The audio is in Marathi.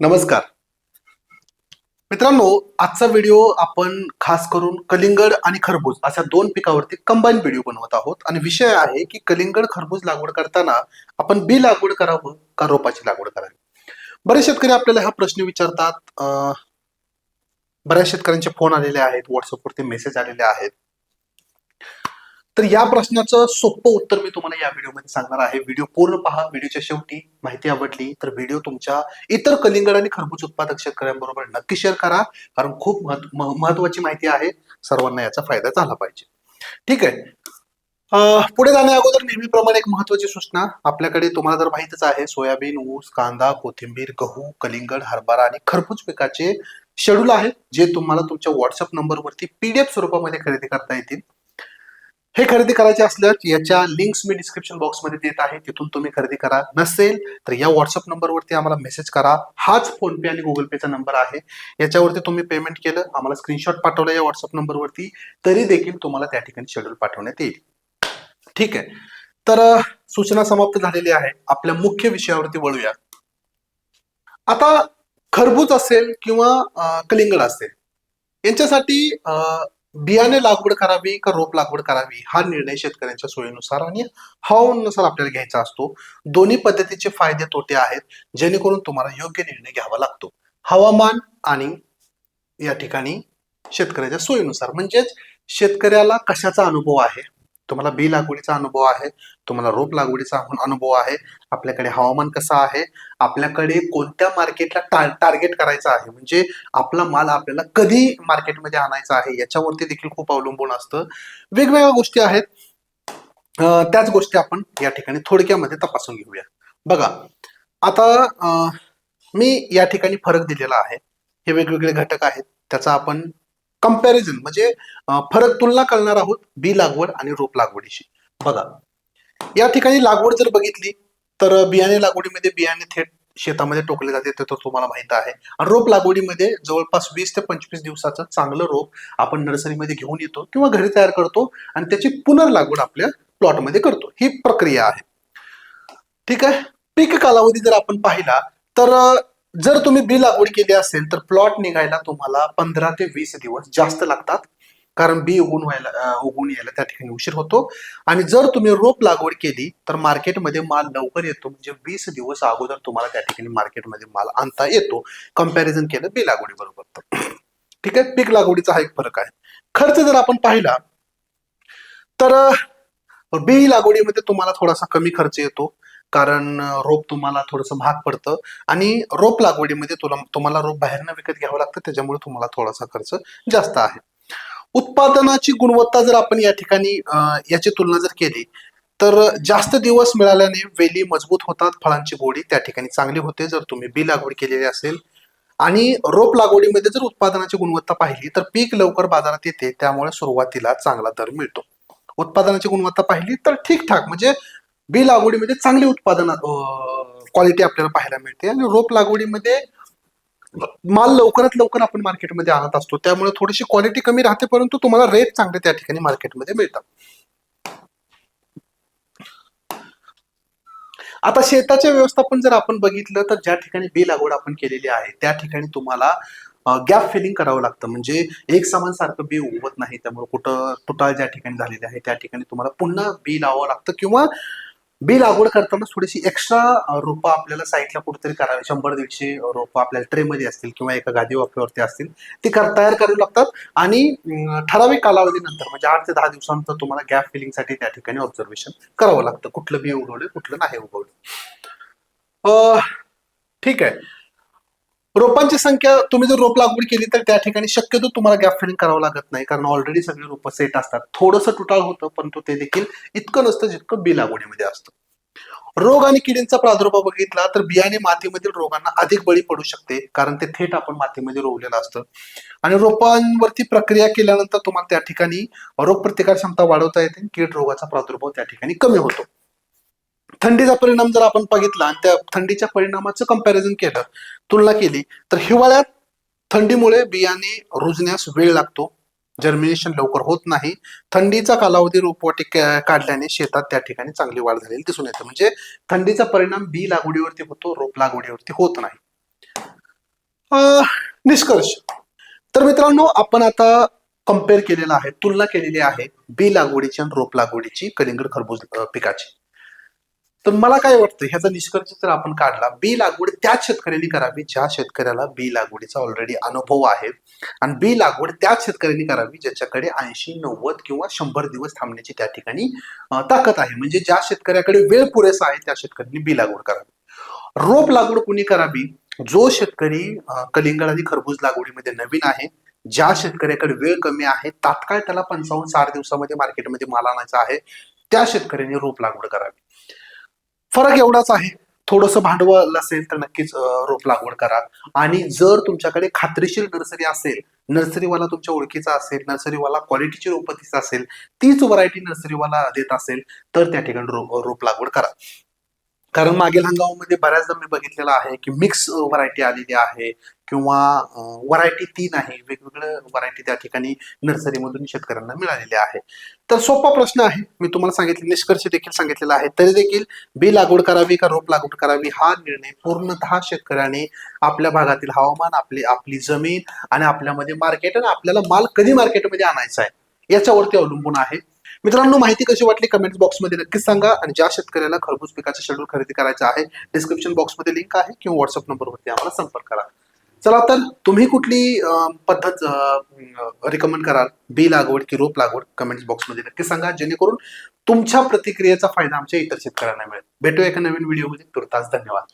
नमस्कार. मित्रांनो आजचा व्हिडिओ आपण खास करून कलिंगड आणि खरबूज अशा दोन पिकावरती कंबाईन व्हिडिओ बनवत आहोत. आणि विषय आहे की कलिंगड खरबूज लागवड करताना आपण बी लागवड करावं का रोपाची लागवड करावी? बरेच शेतकरी आपल्याला हा प्रश्न विचारतात. बऱ्याच शेतकऱ्यांचे फोन आलेले आहेत व्हॉट्सअपवरती मेसेज आलेले आहेत. तर या प्रश्नाचं सोपं उत्तर मी तुम्हाला या व्हिडिओमध्ये सांगणार आहे. व्हिडिओ पूर्ण पहा. व्हिडिओच्या शेवटी माहिती आवडली तर व्हिडिओ तुमच्या इतर कलिंगड आणि खरबूज उत्पादक शेतकऱ्यांबरोबर नक्की शेअर करा. कारण खूप महत्व- महत्वाची माहिती आहे. सर्वांना याचा फायदा झाला पाहिजे. ठीक आहे. पुढे जाण्या अगोदर नेहमीप्रमाणे एक महत्वाची सूचना. आपल्याकडे तुम्हाला जर माहितच आहे सोयाबीन ऊस कांदा कोथिंबीर गहू कलिंगड हरभरा आणि खरबूज पिकाचे शेड्यूल आहे जे तुम्हाला तुमच्या व्हॉट्सअप नंबरवरती पीडीएफ स्वरूपामध्ये खरेदी करता येतील. हे खरेदी करायचे असल्यास याच्या लिंक्स मी डिस्क्रिप्शन बॉक्समध्ये देत आहे. तिथून तुम्ही खरेदी करा. नसेल तर या व्हॉट्सअप नंबरवरती आम्हाला मेसेज करा. हाच फोन पे आणि गुगल पेचा नंबर आहे. याच्यावरती तुम्ही पेमेंट केलं आम्हाला स्क्रीनशॉट पाठवला या व्हॉट्सअप नंबरवरती तरी देखील तुम्हाला त्या ठिकाणी शेड्यूल पाठवण्यात येईल. ठीक आहे. तर सूचना समाप्त झालेली आहे. आपल्या मुख्य विषयावरती वळूया. आता खरबूज असेल किंवा कलिंगड असेल यांच्यासाठी बियाणे लागवड करावी का रोप लागवड करावी हा निर्णय शेतकऱ्यांच्या सोयीनुसार आणि हवामानानुसार आपल्याला घ्यायचा असतो. दोन्ही पद्धतीचे फायदे तोटे आहेत जेणेकरून तुम्हाला योग्य निर्णय घ्यावा लागतो. हवामान आणि या ठिकाणी शेतकऱ्याच्या सोयीनुसार. म्हणजेच शेतकऱ्याला कशाचा अनुभव आहे? तुम्हाला बी लागवडीचा अनुभव आहे तुम्हाला रोप लागवडीचा अनुभव आहे. आपल्याकडे हवामान कसं आहे? आपल्याकडे कोणत्या मार्केटला टा- टार्गेट करायचं आहे? म्हणजे आपला माल आपल्याला कधी मार्केटमध्ये आणायचा आहे? याच्यावरती देखील खूप अवलंबून असतं. वेगवेगळ्या गोष्टी आहेत. त्याच गोष्टी आपण या ठिकाणी थोडक्यामध्ये तपासून घेऊया. बघा आता मी या ठिकाणी फरक दिलेला आहे. हे वेगवेगळे घटक आहेत. त्याचा आपण कंपॅरिझन म्हणजे फरक तुलना करणार आहोत बी लागवड आणि रोप लागवडीशी. बघा या ठिकाणी लागवड जर बघितली तर बियाणे लागवडीमध्ये बियाणे थेट शेतामध्ये टोकले जाते ते तर तुम्हाला माहीत आहे. आणि रोप लागवडीमध्ये जवळपास वीस ते पंचवीस दिवसाचं चांगलं रोप आपण नर्सरीमध्ये घेऊन येतो किंवा घरी तयार करतो आणि त्याची पुनर्लागवड आपल्या प्लॉटमध्ये करतो. ही प्रक्रिया आहे. ठीक आहे? पीक कालावधी जर आपण पाहिला तर जर तुम्ही बी लागवड केली असेल तर प्लॉट निघायला तुम्हाला पंधरा ते वीस दिवस जास्त लागतात. कारण बी उगून व्हायला उगून यायला त्या ठिकाणी उशीर होतो. आणि जर तुम्ही रोप लागवड केली तर मार्केटमध्ये माल लवकर येतो. म्हणजे वीस दिवस अगोदर तुम्हाला त्या ठिकाणी मार्केटमध्ये माल आणता येतो. कंपॅरिझन केलं बी लागवडी बरोबर तर. ठीक आहे? पीक लागवडीचा हा एक फरक आहे. खर्च जर आपण पाहिला तर बी लागवडीमध्ये तुम्हाला थोडासा कमी खर्च येतो. कारण रोप तुम्हाला थोडंसं महाग पडतं. आणि रोप लागवडीमध्ये तुला तुम्हाला रोप बाहेरनं विकत घ्यावं लागतं. त्याच्यामुळे तुम्हाला थोडासा खर्च जास्त आहे. उत्पादनाची गुणवत्ता जर आपण या ठिकाणी याची तुलना जर केली तर जास्त दिवस मिळाल्याने वेली मजबूत होतात फळांची गोडी त्या ठिकाणी चांगली होते जर तुम्ही बी लागवड केलेली असेल. आणि रोप लागवडीमध्ये जर उत्पादनाची गुणवत्ता पाहिली तर पीक लवकर बाजारात येते त्यामुळे सुरुवातीला चांगला दर मिळतो. उत्पादनाची गुणवत्ता पाहिली तर ठीकठाक म्हणजे बी लागवडीमध्ये चांगली उत्पादन क्वालिटी आपल्याला पाहायला मिळते. आणि रोप लागवडीमध्ये माल लवकरात लवकर आपण मार्केटमध्ये आणत असतो. त्यामुळे थोडीशी क्वालिटी कमी राहते परंतु तुम्हाला रेट चांगले त्या ठिकाणी मार्केटमध्ये मिळतात. आता शेताचे व्यवस्थापन जर आपण बघितलं तर ज्या ठिकाणी बी लागवड आपण केलेली आहे त्या ठिकाणी तुम्हाला गॅप फिलिंग करावं लागतं. म्हणजे एक समान सारखं बी उगवत नाही त्यामुळे कुठं तुटाळ ज्या ठिकाणी झालेली आहे त्या ठिकाणी तुम्हाला पुन्हा बी लावावं लागतं किंवा बी लागवड करताना थोडीशी एक्स्ट्रा रोपं आपल्याला साईडला कुठेतरी करावी. शंभर दीडशे रोपं आपल्याला ट्रेमध्ये असतील किंवा एका गादी वाफेवरती असतील. ती कर तयार करावी लागतात. आणि ठराविक कालावधीनंतर म्हणजे आठ ते दहा दिवसानंतर तुम्हाला गॅप फिलिंगसाठी त्या ठिकाणी ऑब्झर्वेशन करावं लागतं. कुठलं बी उगवलं कुठलं नाही उगवलं. अं, ठीक आहे. रोपांची संख्या तुम्ही जर रोप लागवड केली तर त्या ठिकाणी शक्यतो तुम्हाला गॅप फिलिंग करावं लागत नाही. कारण ऑलरेडी सगळे रोपं सेट असतात. थोडंसं तुटाळ होतं परंतु ते देखील इतकं नसतं जितकं बी लागवडीमध्ये असतं. रोग आणि किडींचा प्रादुर्भाव बघितला तर बियाणे मातीमधील रोगांना अधिक बळी पडू शकते. कारण ते थेट आपण मातीमध्ये रोवलेलं असतं. आणि रोपांवरती प्रक्रिया केल्यानंतर तुम्हाला त्या ठिकाणी रोग प्रतिकार क्षमता वाढवता येते कीड रोगाचा प्रादुर्भाव त्या ठिकाणी कमी होतो. थंडीचा परिणाम जर आपण बघितला आणि त्या थंडीच्या परिणामाचं कंपॅरिझन केलं तुलना केली तर हिवाळ्यात थंडीमुळे बियाणे रुजण्यास वेळ लागतो. जर्मिनेशन लवकर होत नाही. थंडीचा कालावधी रोपवाटी काढल्याने शेतात त्या ठिकाणी चांगली वाढ झालेली दिसून येते. म्हणजे थंडीचा परिणाम बी लागवडीवरती होतो रोप लागवडीवरती होत नाही. अं, निष्कर्ष. तर मित्रांनो आपण आता कंपेअर केलेला आहे तुलना केलेली आहे बी लागवडीची आणि रोप लागवडीची कलिंगड खरबूज पिकाची. तर मला काय वाटतं ह्याचा निष्कर्ष जर आपण काढला. बी लागवड त्याच शेतकऱ्यांनी करावी ज्या शेतकऱ्याला बी लागवडीचा ऑलरेडी अनुभव आहे. आणि बी लागवड त्याच शेतकऱ्यांनी करावी ज्याच्याकडे ऐंशी नव्वद किंवा शंभर दिवस थांबण्याची त्या ठिकाणी ताकद आहे. म्हणजे ज्या शेतकऱ्याकडे वेळ पुरेसा आहे त्या शेतकऱ्यांनी बी लागवड करावी. रोप लागवड कुणी करावी? जो शेतकरी कलिंगड आणि खरबूज लागवडीमध्ये नवीन आहे ज्या शेतकऱ्याकडे वेळ कमी आहे तात्काळ त्याला पंचावन्न साठ दिवसामध्ये मार्केटमध्ये माल आणायचा आहे त्या शेतकऱ्यांनी रोप लागवड करावी. फरक एवढाच आहे. थोडंसं भांडवल असेल तर नक्कीच रोप लागवड करा. आणि जर तुमच्याकडे खात्रीशीर नर्सरी असेल नर्सरीवाला तुमच्या ओळखीचा असेल नर्सरीवाला क्वालिटीची रोपं तीच असेल तीच व्हरायटी नर्सरीवाला देत असेल तर त्या ठिकाणी रोप रोप लागवड करा. कारण मागील हंगामामध्ये बऱ्याचदा मी बघितलेलं आहे की मिक्स व्हरायटी आलेली आहे किंवा व्हरायटी तीन आहे वेगवेगळ्या व्हरायटी त्या ठिकाणी नर्सरीमधून शेतकऱ्यांना मिळालेली आहे. तर सोपा प्रश्न आहे. मी तुम्हाला सांगितले निष्कर्ष देखील सांगितलेला आहे. तरी देखील बी लागवड करावी का रोप लागवड करावी हा निर्णय पूर्णतः शेतकऱ्याने आपल्या भागातील हवामान आपली आपली जमीन आणि आपल्यामध्ये मार्केट आणि आपल्याला माल कधी मार्केटमध्ये आणायचा आहे याच्यावरती अवलंबून आहे. मित्रांनो माहिती कशी वाटली कमेंट बॉक्समध्ये नक्कीच सांगा आणि ज्या शेतकऱ्याला खरबूज पिकाचे शेड्यूल खरेदी करायचं आहे डिस्क्रिप्शन बॉक्समध्ये लिंक आहे किंवा व्हॉट्सअप नंबरवरती आम्हाला संपर्क करा. चला तर तुम्ही कुठली पद्धत रिकमेंड कराल? बी लागवड की रोप लागवड? कमेंट बॉक्समध्ये नक्की सांगा. जेणेकरून तुमच्या प्रतिक्रियेचा फायदा आमच्या इतर शेतकऱ्यांना मिळेल. भेटूया एका नवीन व्हिडिओमध्ये तुर्तास धन्यवाद.